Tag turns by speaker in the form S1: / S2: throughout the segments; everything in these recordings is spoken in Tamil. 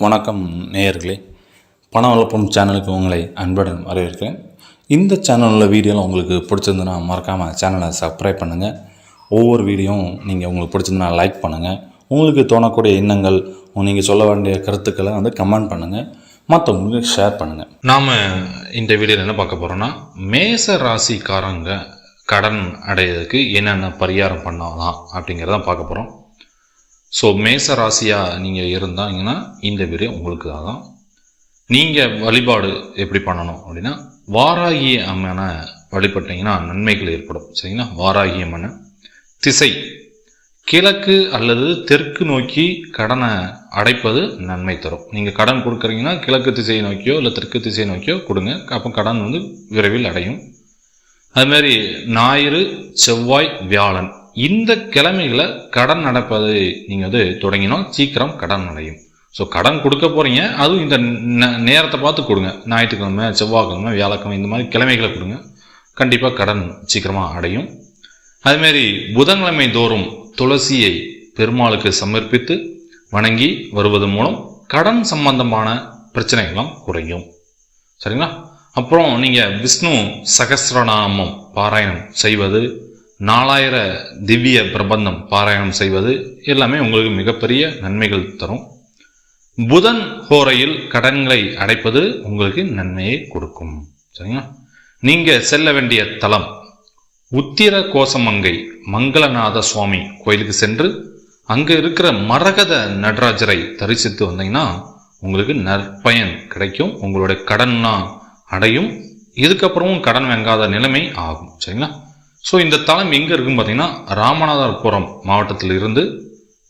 S1: வணக்கம் நேயர்களே. பண வளர்ப்பும் சேனலுக்கு உங்களை அன்புடன் வரவேற்கிறேன். இந்த சேனலில் வீடியோலாம் உங்களுக்கு பிடிச்சிருந்துன்னா மறக்காமல் சேனலை சப்ஸ்கிரைப் பண்ணுங்கள் ஒவ்வொரு வீடியோவும் நீங்கள் உங்களுக்கு பிடிச்சிருந்தனா லைக் பண்ணுங்கள் உங்களுக்கு தோணக்கூடிய எண்ணங்கள் நீங்கள் சொல்ல வேண்டிய கருத்துக்களை வந்து கமெண்ட் பண்ணுங்கள் மற்றவங்களுக்கு ஷேர் பண்ணுங்கள்
S2: நாம் இந்த வீடியோவில் என்ன பார்க்க போகிறோன்னா மேச ராசிக்காரங்க கடன் அடையிறதுக்கு என்னென்ன பரிகாரம் பண்ணலாம் அப்படிங்கிறத பார்க்க போகிறோம் ஸோ மேச ராசியாக நீங்கள் இருந்தாங்கன்னா இந்த வீடியோ உங்களுக்கு தான் நீங்கள் வழிபாடு எப்படி பண்ணணும் அப்படின்னா வாராகி அம்மனை வழிபட்டீங்கன்னா நன்மைகள் ஏற்படும். சரிங்களா? வாராகி அம்மனை. திசை. கிழக்கு அல்லது தெற்கு நோக்கி கடனை அடைப்பது நன்மை தரும். நீங்கள் கடன் கொடுக்குறீங்கன்னா கிழக்கு திசையை நோக்கியோ இல்லை தெற்கு திசையை நோக்கியோ கொடுங்க. அப்போ கடன் வந்து விரைவில் அடையும். அதுமாரி ஞாயிறு செவ்வாய் வியாழன். இந்த கிழமைகளை கடன் நடப்பது நீங்கள் வந்து தொடங்கினோம் சீக்கிரம் கடன் அடையும் ஸோ கடன் கொடுக்க போகிறீங்க அதுவும் இந்த நேரத்தை பார்த்து கொடுங்க. ஞாயிற்றுக்கிழமை செவ்வாய்க்கிழமை வியாழக்கிழமை இந்த மாதிரி கிழமைகளை கொடுங்க. கண்டிப்பாக கடன் சீக்கிரமாக அடையும். அதுமாரி புதன்கிழமை தோறும் துளசியை பெருமாளுக்கு சமர்ப்பித்து வணங்கி வருவதன் மூலம் கடன் சம்பந்தமான பிரச்சனைகள்லாம் குறையும். சரிங்களா? அப்புறம் நீங்கள் விஷ்ணு சகஸ்ரநாமம் பாராயணம் செய்வது நாலாயிர திவ்ய பிரபந்தம் பாராயணம் செய்வது எல்லாமே உங்களுக்கு மிகப்பெரிய நன்மைகள் தரும். புதன் ஹோரையில் கடன்களை அடைப்பது உங்களுக்கு நன்மையை கொடுக்கும். சரிங்களா? நீங்கள் செல்ல வேண்டிய தலம் உத்திர கோசமங்கை மங்களநாத சுவாமி கோயிலுக்கு சென்று அங்கே இருக்கிற மரகத நடராஜரை தரிசித்து வந்தீங்கன்னா உங்களுக்கு நற்பயன் கிடைக்கும் உங்களுடைய கடன்லாம் அடையும். இதுக்கப்புறமும் கடன் வாங்காத நிலைமை ஆகும். சரிங்களா? ஸோ இந்த தலம் எங்கே இருக்குன்னு பார்த்தீங்கன்னா ராமநாதபுரம் மாவட்டத்தில் இருந்து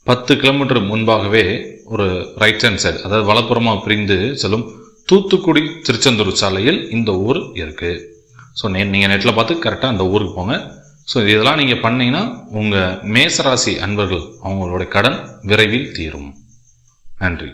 S2: பத்து கிலோமீட்டர் முன்பாகவே ஒரு ரைட் ஹேண்ட் சைடு அதாவது வலப்புறமாக பிரிந்து செல்லும் தூத்துக்குடி திருச்செந்தூர் சாலையில் இந்த ஊர் இருக்குது ஸோ நே நீங்கள் நெட்டில் பார்த்து கரெக்டாக அந்த ஊருக்கு போங்க. ஸோ இதெல்லாம் நீங்கள் பண்ணீங்கன்னா உங்கள் மேசராசி அன்பர்கள் அவங்களோட கடன் விரைவில் தீரும். நன்றி.